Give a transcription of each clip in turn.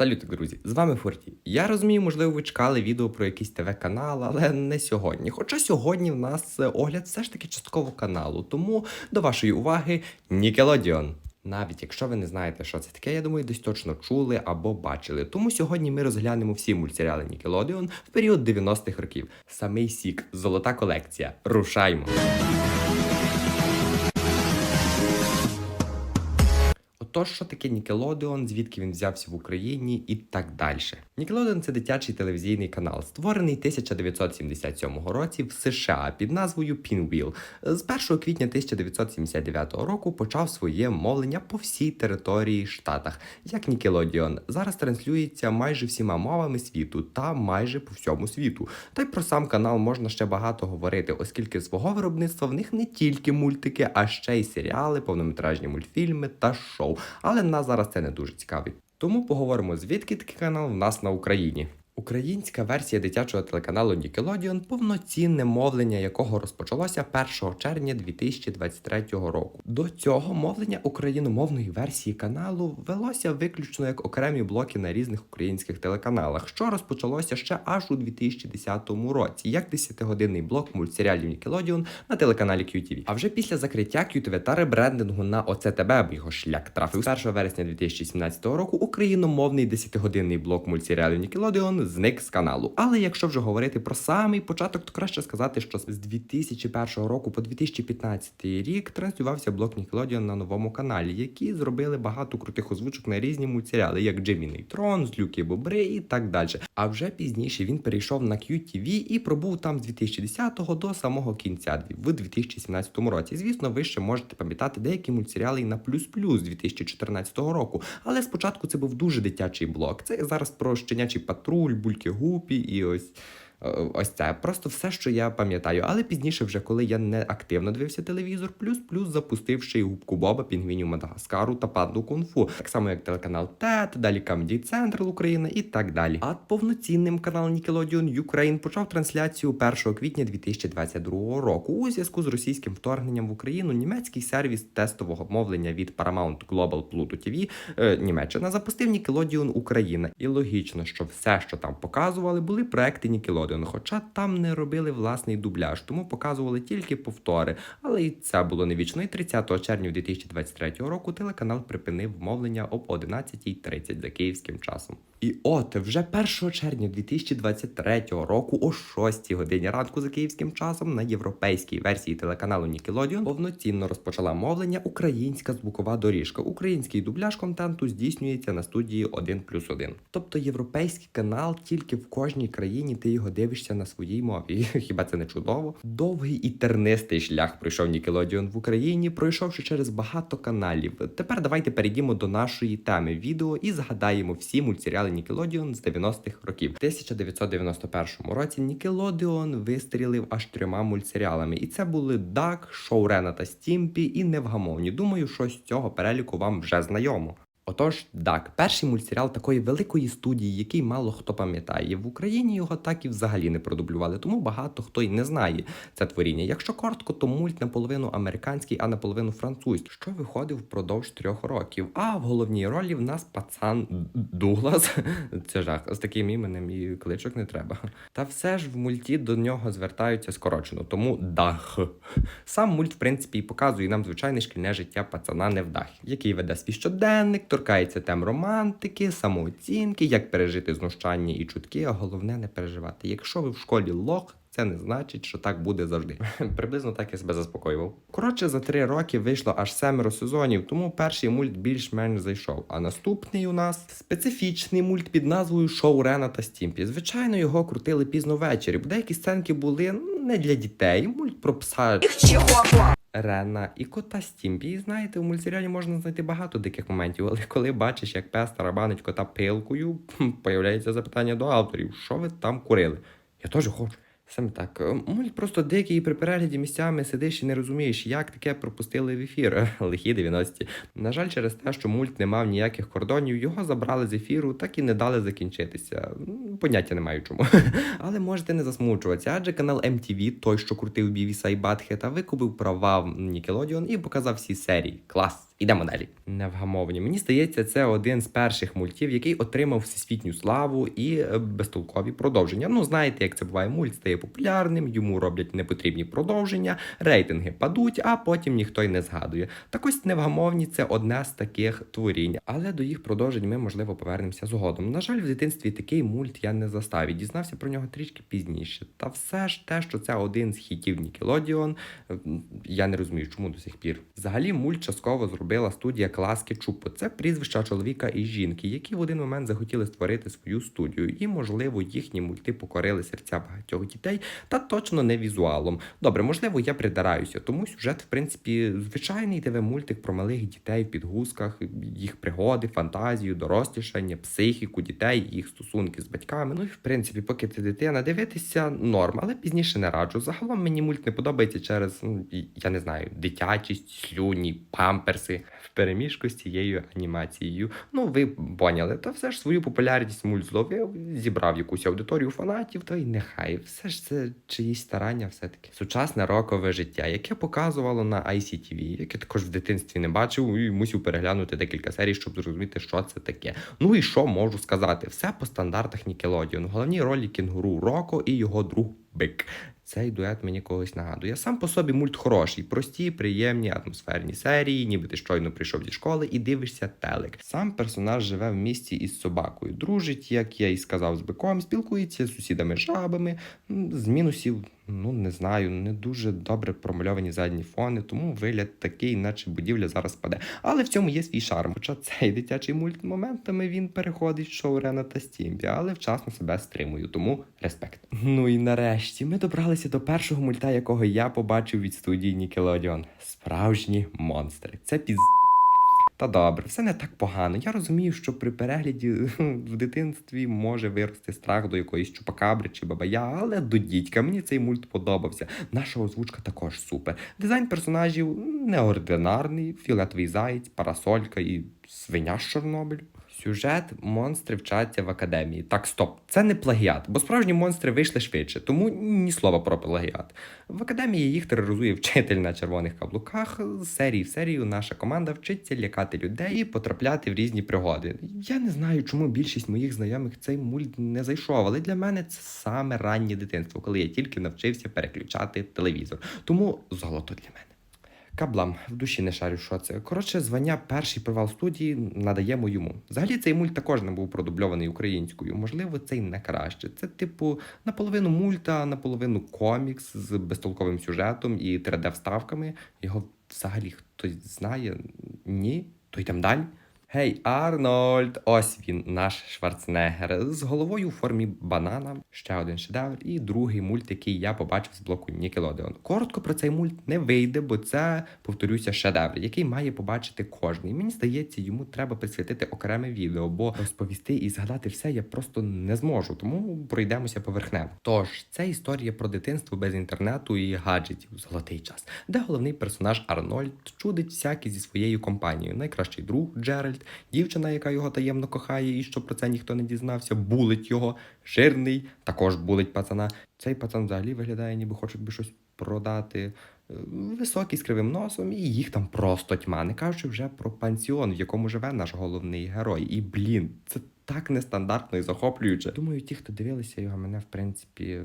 Салют, друзі! З вами Форті. Я розумію, можливо, ви чекали відео про якийсь ТВ-канал, але не сьогодні. Хоча сьогодні в нас е, огляд все ж таки частково каналу, тому до вашої уваги Nickelodeon. Навіть якщо ви не знаєте, що це таке, я думаю, десь точно чули або бачили. Тому сьогодні ми розглянемо всі мультсеріали Nickelodeon в період 90-х років. Самий сік, золота колекція. Рушаймо! Отож, що таке Nickelodeon, звідки він взявся в Україні і так далі. Nickelodeon – це дитячий телевізійний канал, створений 1977 році в США під назвою Pinwheel. З 1 квітня 1979 року почав своє мовлення по всій території штатах. Як Nickelodeon зараз транслюється майже всіма мовами світу та майже по всьому світу. Та й про сам канал можна ще багато говорити, оскільки свого виробництва в них не тільки мультики, а ще й серіали, повнометражні мультфільми та шоу. Але нас зараз це не дуже цікавить. Тому поговоримо, звідки такий канал в нас на Україні. Українська версія дитячого телеканалу Nickelodeon, повноцінне мовлення якого розпочалося 1 червня 2023 року. До цього мовлення україномовної версії каналу велося виключно як окремі блоки на різних українських телеканалах, що розпочалося ще аж у 2010 році, як 10-годинний блок мультсеріалів Nickelodeon на телеканалі QTV. А вже після закриття QTV та ребрендингу на ОЦТБ, бо його шлях трафив з 1 вересня 2017 року, україномовний 10-годинний блок мультсеріалів Nickelodeon зник з каналу. Але якщо вже говорити про самий початок, то краще сказати, що з 2001 року по 2015 рік транслювався блок Nickelodeon на новому каналі, які зробили багато крутих озвучок на різні мультсеріали, як Джиммі Нейтрон, Злюки Бобри і так далі. А вже пізніше він перейшов на QTV і пробув там з 2010 до самого кінця в 2017 році. Звісно, ви ще можете пам'ятати деякі мультсеріали і на плюс плюс 2014 року. Але спочатку це був дуже дитячий блок. Це зараз про щенячий патруль, бульки гупі і ось. Е, Ось це просто все, що я пам'ятаю. Але пізніше, вже коли я не активно дивився телевізор, плюс-плюс запустив ще й губку Боба, пінгвінів Мадагаскару та панду кунг-фу. Так само, як телеканал ТЕТ, далі Comedy Central Україна і так далі. А повноцінним канал Nickelodeon Ukraine почав трансляцію 1 квітня 2022 року. У зв'язку з російським вторгненням в Україну німецький сервіс тестового мовлення від Paramount Global Pluto TV е, Німеччина запустив Nickelodeon Україна. І логічно, що все, що там показували, були проекти Nickelodeon, хоча там не робили власний дубляж, тому показували тільки повтори. Але і це було не вічно. І 30 червня 2023 року телеканал припинив мовлення об 11.30 за київським часом. І от вже 1 червня 2023 року о 6 годині ранку за київським часом на європейській версії телеканалу Nickelodeon повноцінно розпочала мовлення українська звукова доріжка. Український дубляж контенту здійснюється на студії 1 плюс 1. Тобто європейський канал тільки в кожній країні ти його дивишся на своїй мові. Хіба це не чудово? Довгий і тернистий шлях пройшов Nickelodeon в Україні, пройшовши через багато каналів. Тепер давайте перейдімо до нашої теми відео і згадаємо всі мультсеріали Nickelodeon з 90-х років. В 1991 році Нікелодіон вистрілив аж трьома мультсеріалами, і це були Дак, Шоу Рена та Стімпі і Невгамовні. Думаю, що з цього переліку вам вже знайомо. Отож, Дак, перший мультсеріал такої великої студії, який мало хто пам'ятає. В Україні його так і взагалі не продублювали, тому багато хто й не знає це творіння. Якщо коротко, то мульт наполовину американський, а наполовину французький, що виходив впродовж трьох років. А в головній ролі в нас пацан Дуглас. Це жах. З таким іменем і кличок не треба. Та все ж в мульті до нього звертаються скорочено, тому дах. Сам мульт, в принципі, і показує нам звичайне шкільне життя пацана невдахи, який веде свій щоденник, торкається тем романтики, самооцінки, як пережити знущання і чутки, а головне не переживати. Якщо ви в школі лох. Це не значить, що так буде завжди. Приблизно так я себе заспокоював. Коротше, за три роки вийшло аж семеро сезонів, тому перший мульт більш-менш зайшов. А наступний у нас специфічний мульт під назвою Шоу Рена та Стімпі. Звичайно, його крутили пізно ввечері, бо деякі сценки були ну, не для дітей. Мульт про пса Рена і кота Стімпі. І знаєте, у мультсеріалі можна знайти багато диких моментів, але коли бачиш, як пес тарабанить кота пилкою, появляється запитання до авторів, що ви там курили? Я теж хочу. Саме так. Е, Мульт просто дикий при перегляді місцями сидиш і не розумієш, як таке пропустили в ефір. Лихі 90-ті. На жаль, через те, що мульт не мав ніяких кордонів, його забрали з ефіру, так і не дали закінчитися. Поняття не маю чому. Але можете не засмучуватися, адже канал MTV, той, що крутив Бівіса і Батхета, викупив права в Nickelodeon і показав всі серії. Клас! Ідемо далі. Невгамовні. Мені здається, це один з перших мультів, який отримав всесвітню славу і е, безтолкові продовження. Ну, знаєте, як це буває, мульт стає популярним, йому роблять непотрібні продовження, рейтинги падуть, а потім ніхто й не згадує. Так ось невгамовні це одне з таких творінь, але до їх продовжень ми, можливо, повернемося згодом. На жаль, в дитинстві такий мульт я не застав і дізнався про нього трішки пізніше. Та все ж те, що це один з хітів м, я не розумію, чому до сих пір. Взагалі, мульт частково зробила студія Класки Чупо. Це прізвища чоловіка і жінки, які в один момент захотіли створити свою студію, і, можливо, їхні мульти покорили серця багатьох дітей, та точно не візуалом. Добре, можливо, я придираюся, тому сюжет, в принципі, звичайний ТВ-мультик про малих дітей в підгузках, їх пригоди, фантазію, дорослішання, психіку дітей, їх стосунки з батьками. Ну і в принципі, поки ти дитина, дивитися норм, але пізніше не раджу. Загалом мені мульт не подобається через ну, я не знаю, дитячість, слюні, памперси в переміжку з цією анімацією. Ну, ви поняли, та все ж свою популярність мульт зловив, зібрав якусь аудиторію фанатів, то й нехай. Все ж це чиїсь старання, все-таки. Сучасне рокове життя, яке показувало на ICTV, яке також в дитинстві не бачив, і мусив переглянути декілька серій, щоб зрозуміти, що це таке. Ну і що можу сказати? Все по стандартах. В головній ролі кінгуру Роко і його друг Бик. Цей дует мені когось нагадує. Сам по собі мульт хороший, прості, приємні, атмосферні серії, ніби ти щойно прийшов зі школи і дивишся телек. Сам персонаж живе в місті із собакою, дружить, як я і сказав, з биком, спілкується з сусідами жабами. З мінусів, ну не знаю, не дуже добре промальовані задні фони, тому вигляд такий, наче будівля зараз паде. Але в цьому є свій шарм. Хоча цей дитячий мульт моментами він переходить в шоу Рена та Стімпі, але вчасно себе стримую, тому респект. Ну і нарешті ми добралися до першого мульта, якого я побачив від студії Nickelodeon. Справжні монстри. Це піз. Та добре, все не так погано. Я розумію, що при перегляді в дитинстві може вирости страх до якоїсь чупакабри чи бабая, але до дідька мені цей мульт подобався. Наша озвучка також супер. Дизайн персонажів неординарний, фіолетовий заєць, парасолька і свиня з Чорнобилю. Сюжет монстри вчаться в академії. Так, стоп, це не плагіат, бо справжні монстри вийшли швидше, тому ні слова про плагіат. В академії їх тероризує вчитель на червоних каблуках. З серії в серію наша команда вчиться лякати людей і потрапляти в різні пригоди. Я не знаю, чому більшість моїх знайомих цей мульт не зайшов, але для мене це саме раннє дитинство, коли я тільки навчився переключати телевізор. Тому золото для мене. Каблам в душі не шарю, що це. Коротше, звання перший провал студії надаємо йому. Взагалі цей мульт також не був продубльований українською. Можливо, це й не краще. Це, типу, наполовину мульта, наполовину комікс з безтолковим сюжетом і 3D-вставками. Його взагалі хтось знає? Ні? То йдемо далі. Гей, Арнольд! Ось він, наш Шварценеггер, з головою у формі банана. Ще один шедевр, і другий мульт, який я побачив з блоку Nickelodeon. Коротко про цей мульт не вийде, бо це, повторюся, шедевр, який має побачити кожний. Мені здається, йому треба присвятити окреме відео, бо розповісти і згадати все я просто не зможу, тому пройдемося поверхнево. Тож, це історія про дитинство без інтернету і гаджетів, золотий час, де головний персонаж Арнольд чудить всякі зі своєю компанією. Найкращий друг Джеральд, дівчина, яка його таємно кохає, і що про це ніхто не дізнався, булить його, жирний, також булить пацана. Цей пацан взагалі виглядає, ніби хоче би щось продати. Е, Високий з кривим носом, і їх там просто тьма. Не кажучи вже про пансіон, в якому живе наш головний герой. І блін, це так нестандартно і захоплююче. Думаю, ті, хто дивилися його, мене в принципі.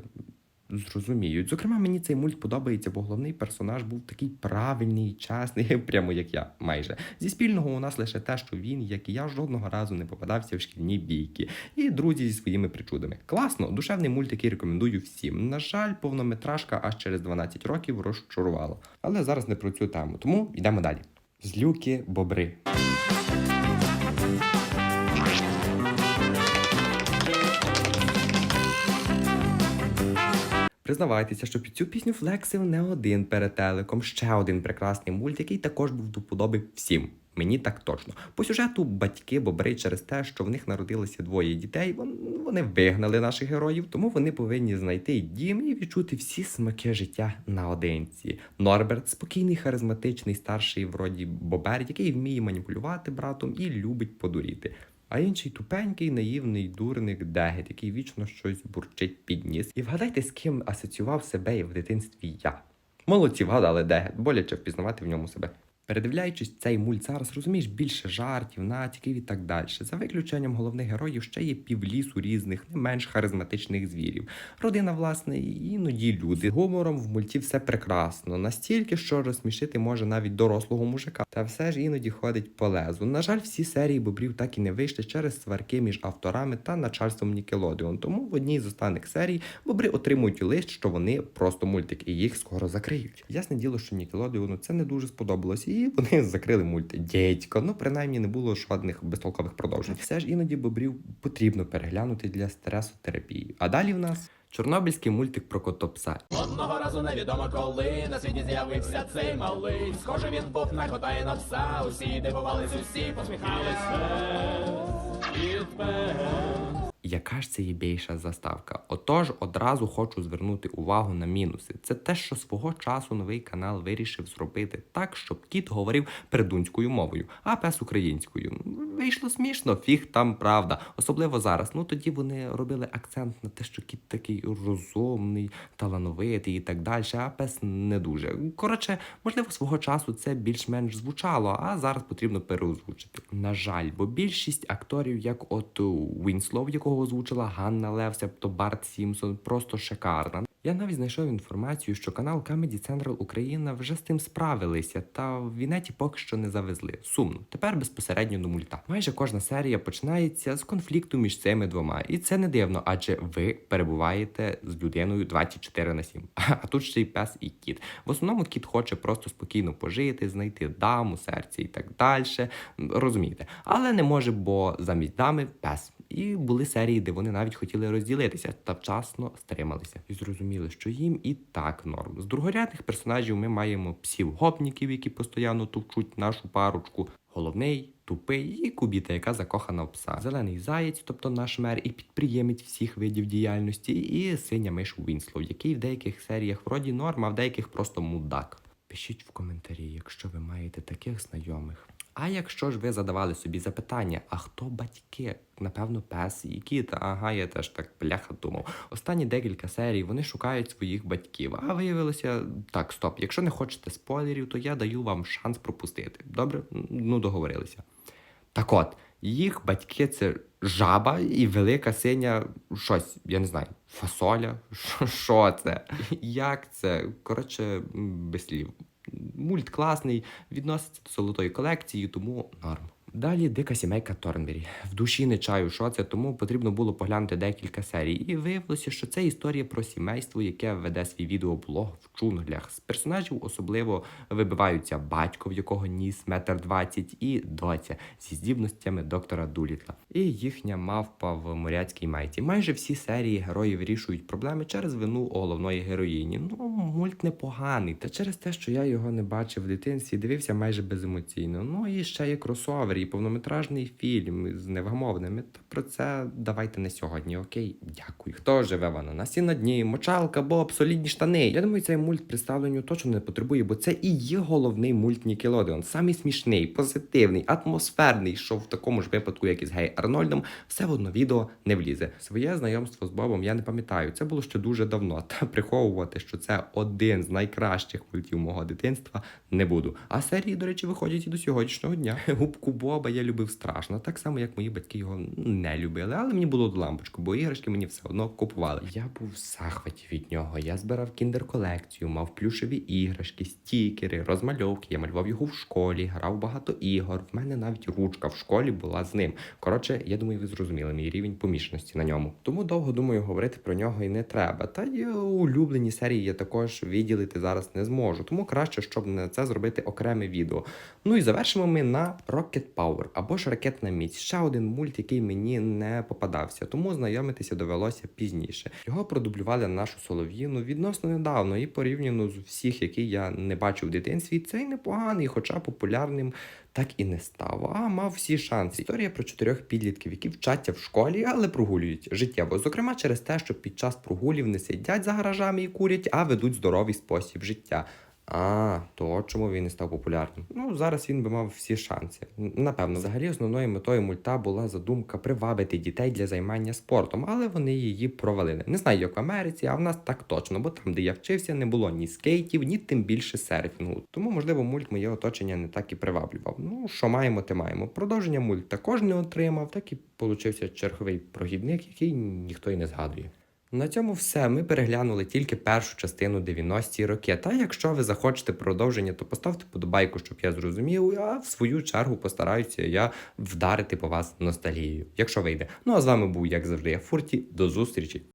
Зрозуміють. Зокрема, мені цей мульт подобається, бо головний персонаж був такий правильний, чесний, прямо як я, майже. Зі спільного у нас лише те, що він, як і я, жодного разу не попадався в шкільні бійки. І друзі зі своїми причудами. Класно, душевний мульт, який рекомендую всім. На жаль, повнометражка аж через 12 років розчарувала. Але зараз не про цю тему, тому йдемо далі. Злюки бобри. Признавайтеся, що під цю пісню флексив не один перед телеком, ще один прекрасний мульт, який також був до вподоби всім. Мені так точно. По сюжету батьки бобри через те, що в них народилося двоє дітей, вон- вони вигнали наших героїв, тому вони повинні знайти дім і відчути всі смаки життя наодинці. Норберт спокійний, харизматичний, старший вроді бобер, який вміє маніпулювати братом і любить подуріти. А інший тупенький, наївний дурник Дегет, який вічно щось бурчить під ніс. І вгадайте, з ким асоціював себе і в дитинстві я. Молодці вгадали Дегет, боляче впізнавати в ньому себе. Передивляючись цей мульт зараз, розумієш більше жартів, натяків і так далі. За виключенням головних героїв ще є півлісу різних, не менш харизматичних звірів. Родина, власне, іноді люди. З Гумором в мульті все прекрасно, настільки, що розсмішити може навіть дорослого мужика. Та все ж іноді ходить по лезу. На жаль, всі серії бобрів так і не вийшли через сварки між авторами та начальством Нікелодеон. Тому в одній з останніх серій бобри отримують лист, що вони просто мультик, і їх скоро закриють. Ясне діло, що Нікелодеону це не дуже сподобалось, і вони закрили мульт. Дідько, ну принаймні не було жодних безтолкових продовжень. Все ж іноді бобрів потрібно переглянути для стресотерапії. А далі в нас чорнобильський мультик про котопса. Одного разу невідомо коли на світі з'явився цей малий. Схоже, він був на кота і на пса. Усі дивувались, усі посміхались. Яка ж це є більша заставка? Отож, одразу хочу звернути увагу на мінуси. Це те, що свого часу новий канал вирішив зробити так, щоб кіт говорив передунською мовою, а пес українською. Вийшло смішно, фіг там правда. Особливо зараз. Ну тоді вони робили акцент на те, що кіт такий розумний, талановитий і так далі, а пес не дуже. Коротше, можливо, свого часу це більш-менш звучало, а зараз потрібно переозвучити. На жаль, бо більшість акторів, як от Вінслов, якого озвучила Ганна Лев, себто Барт Сімпсон, просто шикарна. Я навіть знайшов інформацію, що канал Comedy Central Україна вже з тим справилися, та в Вінеті поки що не завезли. Сумно. Тепер безпосередньо до мульта. Майже кожна серія починається з конфлікту між цими двома, і це не дивно, адже ви перебуваєте з людиною 24 на 7. А тут ще й пес і кіт. В основному кіт хоче просто спокійно пожити, знайти даму, серце і так далі. Розумієте, але не може, бо замість дами пес. І були серії, де вони навіть хотіли розділитися та вчасно стрималися. І зрозуміли, що їм і так норм. З другорядних персонажів ми маємо псів-гопніків, які постійно товчуть нашу парочку. Головний, тупий і кубіта, яка закохана в пса. Зелений заєць, тобто наш мер, і підприємець всіх видів діяльності, і синя миш Вінслов, який в деяких серіях вроді норм, а в деяких просто мудак. Пишіть в коментарі, якщо ви маєте таких знайомих. А якщо ж ви задавали собі запитання, а хто батьки? Напевно, пес і кіт. Ага, я теж так бляха думав. Останні декілька серій вони шукають своїх батьків. А виявилося так, стоп. Якщо не хочете спойлерів, то я даю вам шанс пропустити. Добре? Ну договорилися. Так от, їх батьки це жаба і велика синя щось, я не знаю, фасоля. Що- це? Як це? Коротше, без слів. Мульт класний, відноситься до золотої колекції, тому норм. Далі дика сімейка Торнбері. В душі не чаю, що це, тому потрібно було поглянути декілька серій. І виявилося, що це історія про сімейство, яке веде свій відеоблог в джунглях. З персонажів особливо вибиваються батько, в якого ніс метр двадцять, і доця зі здібностями доктора Дулітла. І їхня мавпа в моряцькій майці. Майже всі серії герої вирішують проблеми через вину головної героїні. Ну, мульт непоганий. Та через те, що я його не бачив в дитинстві, дивився майже беземоційно. Ну і ще є кросовер, і повнометражний фільм з невгамовними. Та про це давайте не сьогодні, окей? Дякую. Хто живе в ананасі на дні, мочалка, боб, солідні штани. Я думаю, цей мульт представленню точно не потребує, бо це і є головний мульт Нікелодеон. Самий смішний, позитивний, атмосферний, що в такому ж випадку, як і з Гей Арнольдом, все в одно відео не влізе. Своє знайомство з Бобом я не пам'ятаю. Це було ще дуже давно. Та приховувати, що це один з найкращих мультів мого дитинства, не буду. А серії, до речі, виходять і до сьогоднішнього дня. Губку Боба я любив страшно, так само як мої батьки його не любили, але мені було до лампочку, бо іграшки мені все одно купували. Я був в захваті від нього. Я збирав кіндер-колекцію, мав плюшеві іграшки, стікери, розмальовки. Я малював його в школі, грав багато ігор. В мене навіть ручка в школі була з ним. Коротше, я думаю, ви зрозуміли мій рівень помішаності на ньому. Тому довго думаю, говорити про нього і не треба. Та й улюблені серії я також виділити зараз не зможу. Тому краще, щоб на це зробити окреме відео. Ну і завершимо ми на Rocket Power або ж ракетна міць. Ще один мульт, який мені не попадався, тому знайомитися довелося пізніше. Його продублювали на нашу солов'їну відносно недавно і порівняно з всіх, які я не бачив в дитинстві, цей непоганий, хоча популярним. Так і не став, а мав всі шанси. Історія про чотирьох підлітків, які вчаться в школі, але прогулюють життєво. Зокрема, через те, що під час прогулів не сидять за гаражами і курять, а ведуть здоровий спосіб життя. А, то чому він не став популярним? Ну, зараз він би мав всі шанси. Напевно, взагалі основною метою мульта була задумка привабити дітей для займання спортом, але вони її провалили. Не знаю, як в Америці, а в нас так точно, бо там, де я вчився, не було ні скейтів, ні тим більше серфінгу. Тому, можливо, мульт моє оточення не так і приваблював. Ну, що маємо, те маємо. Продовження мульт також не отримав, так і получився черговий прохідник, який ніхто й не згадує. На цьому все. Ми переглянули тільки першу частину 90-ті роки. Та якщо ви захочете продовження, то поставте подобайку, щоб я зрозумів. А в свою чергу постараюся я вдарити по вас ностальгією, якщо вийде. Ну а з вами був, як завжди, я Фурті. До зустрічі!